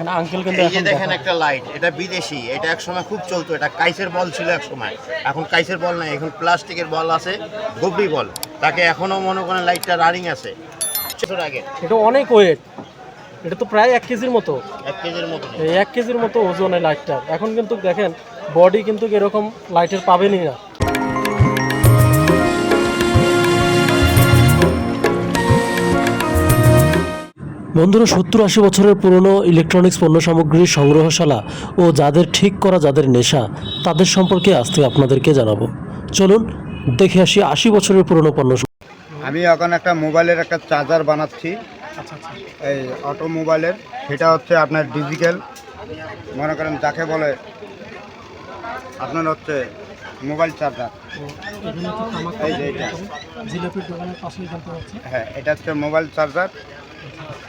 দেখেন আঙ্কেল কিন্তু এই যে দেখেন একটা লাইট এটা বিদেশি এটা এক সময় খুব চলতো এটা কাইসের বল ছিল এক সময় এখন কাইসের বল নাই এখন প্লাস্টিকের বল আছে গবরি বল তাকে এখনও মনে করেন লাইটটা রানিং আছে। বছর আগে। এটা অনেক ওয়েট এটা তো প্রায় এক কেজির মতো। এক কেজির মতো। এই এক কেজির মতো ওজন লাইটটা এখন কিন্তু দেখেন বডি কিন্তু এরকম লাইটের পাবেনই না। বন্ধুরা সত্তর আশি বছরের পুরনো ইলেকট্রনিক্স পণ্য সামগ্রীর সংগ্রহশালা ও যাদের ঠিক করা যাদের নেশা তাদের সম্পর্কে আজ থেকে আপনাদেরকে জানাব। চলুন দেখে আসি আশি বছরের পুরনো পণ্য আমি এখন একটা মোবাইলের একটা চার্জার বানাচ্ছি। আচ্ছা আচ্ছা। এই অটো মোবাইলের সেটা হচ্ছে আপনার ডিজিটাল মনে করেন যাকে বলে আপনার হচ্ছে মোবাইল চার্জার এই যে এটা। হ্যাঁ এটা হচ্ছে মোবাইল চার্জার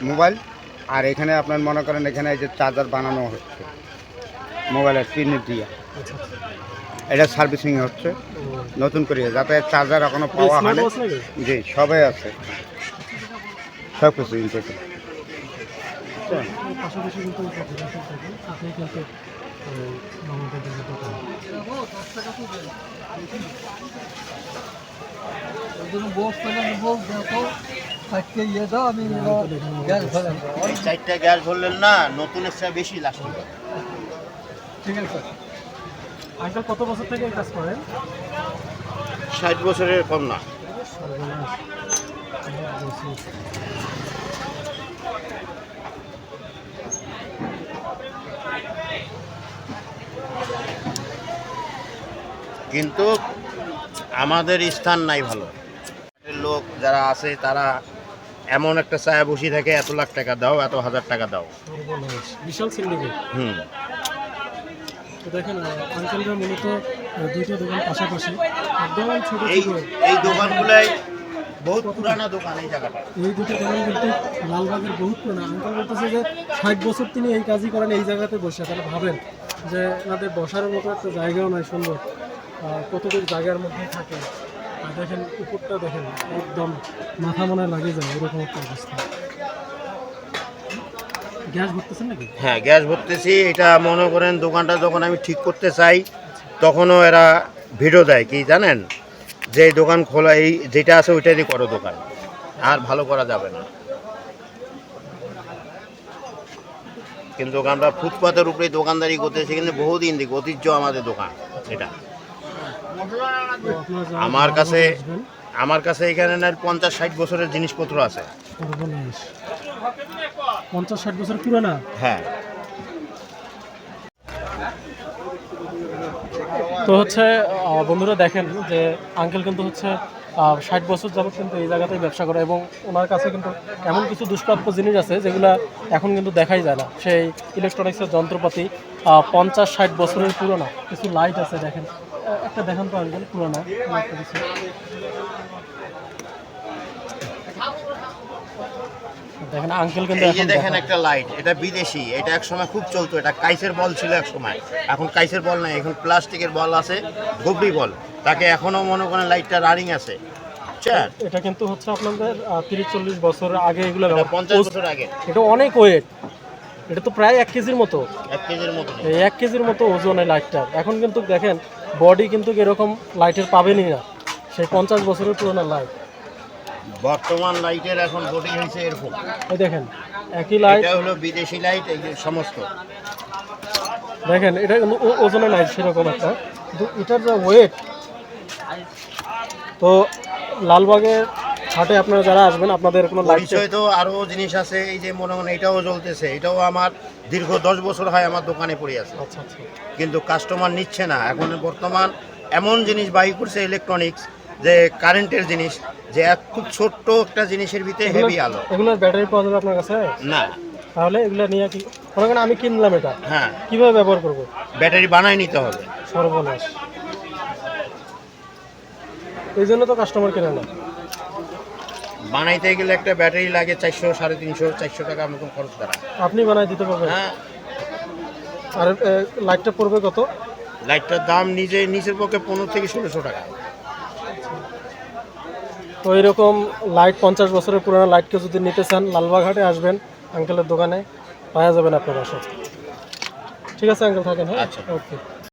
মোবাইল আর এখানে আপনার মনে করেন এখানে এই যে চার্জার বানানো হচ্ছে মোবাইলের পিন দিয়ে। আচ্ছা আচ্ছা। এটা সার্ভিসিং হচ্ছে নতুন করে যাতে চার্জার এখনও পাওয়া হয় জি সবাই আছে। সব কিছু ইনটেকে পাশাপাশি কিন্তু ফটোগ্রাফার দোকান এই চারটা গ্যাস ভরলেন না নতুন এসে বেশি লাস্টিং ঠিক আছে। আঙ্কেল কত বছর থেকে এই কাজ করেন? ষাট বছরের কম না। কিন্তু আমাদের স্থান নাই ভালো। লোক যারা আছে তারা এমন একটা চায়া বসে থাকে এত লাখ টাকা দাও এত হাজার টাকা দাও। বিশাল সিন্ডিকেট হুম। তো দেখেন আঙ্কেলরা মূলত দুইটা দোকান পাশাপাশি একদম ছোট এই এই দোকানগুলাই বহুত পুরানা দোকান এই জায়গাটা। এই দুটো দোকান কিন্তু লালবাগের বহুত পুরোনো। আঙ্কেল বলতেছে যে ষাট বছর তিনি এই কাজই করেন এই জায়গাতে বসে। তাহলে ভাবেন যে বসার মতো একটা জায়গাও নাই সুন্দর। কতটুকু জায়গার মধ্যে থাকে। দেখেন, উপরটা দেখেন, একদম মাথা মনে লাগে যায় এরকম একটা অবস্থা। হ্যাঁ গ্যাস ভরতেছি। এটা মনে করেন দোকানটা যখন আমি ঠিক করতে চাই, তখনও এরা ভিডিও দেয়, কি জানেন? যে দোকান খোলা, এই যেটা আছে ওইটারই করো দোকান। আর ভালো করা যাবে না। কিন্তু আমরা ফুটপাতের উপরে দোকানদারি করতেছি, কিন্তু বহুদিন দিকে ঐতিহ্য আমাদের দোকান, এটা। আমার কাছে আমার কাছে এখানে না পঞ্চাশ ষাট বছরের জিনিসপত্র আছে। পঞ্চাশ ষাট বছর পুরানা? হ্যাঁ। তো হচ্ছে বন্ধুরা দেখেন যে আঙ্কেল কিন্তু হচ্ছে ষাট বছর যাবত কিন্তু এই জায়গাতেই ব্যবসা করে এবং ওনার কাছে কিন্তু এমন কিছু দুষ্প্রাপ্য জিনিস আছে যেগুলো এখন কিন্তু দেখাই যায় না। সেই ইলেকট্রনিক্সের যন্ত্রপাতি পঞ্চাশ ষাট বছরের পুরোনো। কিছু লাইট আছে দেখেন। একটা দেখান তো আঙ্কেল পুরোনো। দেখেন আঙ্কেল কিন্তু এই যে দেখেন একটা লাইট এটা বিদেশি এটা খুব চলতো এটা কাইসের বল ছিল এক সময় এখন কাইসের বল নাই এখন প্লাস্টিকের বল আছে গবরি বল। তাকে এখনও মনে করেন লাইটটা রানিং আছে। বুঝছেন এটা কিন্তু হচ্ছে আপনাদের তিরিশ চল্লিশ বছর আগে এগুলো পঞ্চাশ বছর আগে। এটা অনেক ওয়েট এটা তো প্রায় এক কেজির মতো। এক কেজির মতো। এই এক কেজির মতো ওজন এই লাইটটার। এখন কিন্তু দেখেন বডি কিন্তু এরকম লাইটের পাবেনই না। সেই পঞ্চাশ বছরের পুরোনো লাইট বর্তমান লাইটের এখন বডি হয়েছে এরকম। এই দেখেন একই লাইট এটা হলো বিদেশি লাইট এই সমস্ত। দেখেন এটা ওজনে নাই সেরকম একটা। কিন্তু এটার যে ওয়েট তো লালবাগের হাটে আপনারা যারা আসবেন আপনাদের কোনো পরিচয় তো আরও জিনিস আছে এই যে মনে মনে এটাও জ্বলতেছে এটাও আমার দীর্ঘ দশ বছর হয় আমার দোকানে পড়ে আছে। আচ্ছা আচ্ছা। কিন্তু কাস্টমার নিচ্ছে না। এখন বর্তমান এমন জিনিস বাই করছে ইলেকট্রনিক্স যে কারেন্টের জিনিস যে এক খুব ছোট্ট একটা জিনিসের ভিতরে হেভি আলো। এগুলোর ব্যাটারি পাওয়া যাবে আপনার কাছে? না। তাহলে এগুলো নিয়ে কি মনে করেন আমি কিনলাম এটা। হ্যাঁ। কীভাবে ব্যবহার করব? ব্যাটারি বানাই নিতে হবে। সর্বনাশ। এই জন্য তো কাস্টমার কেনে না। বানাইতে গেলে একটা ব্যাটারি লাগে চারশো সাড়ে তিনশো চারশো টাকার মতন খরচ করা আপনি বানাই দিতে পারবেন? হ্যাঁ। আর এ, লাইটটা পড়বে কত? লাইটটার দাম নিজে নিজের পক্ষে পনেরো থেকে ষোলোশো টাকা। তো এরকম লাইট পঞ্চাশ বছরের পুরোনো লাইটকে যদি নিতে চান লালবাঘাটে আসবেন আঙ্কেলের দোকানে পাওয়া যাবেন আপনার সব ঠিক আছে আঙ্কেল থাকেন হ্যাঁ? আচ্ছা। ওকে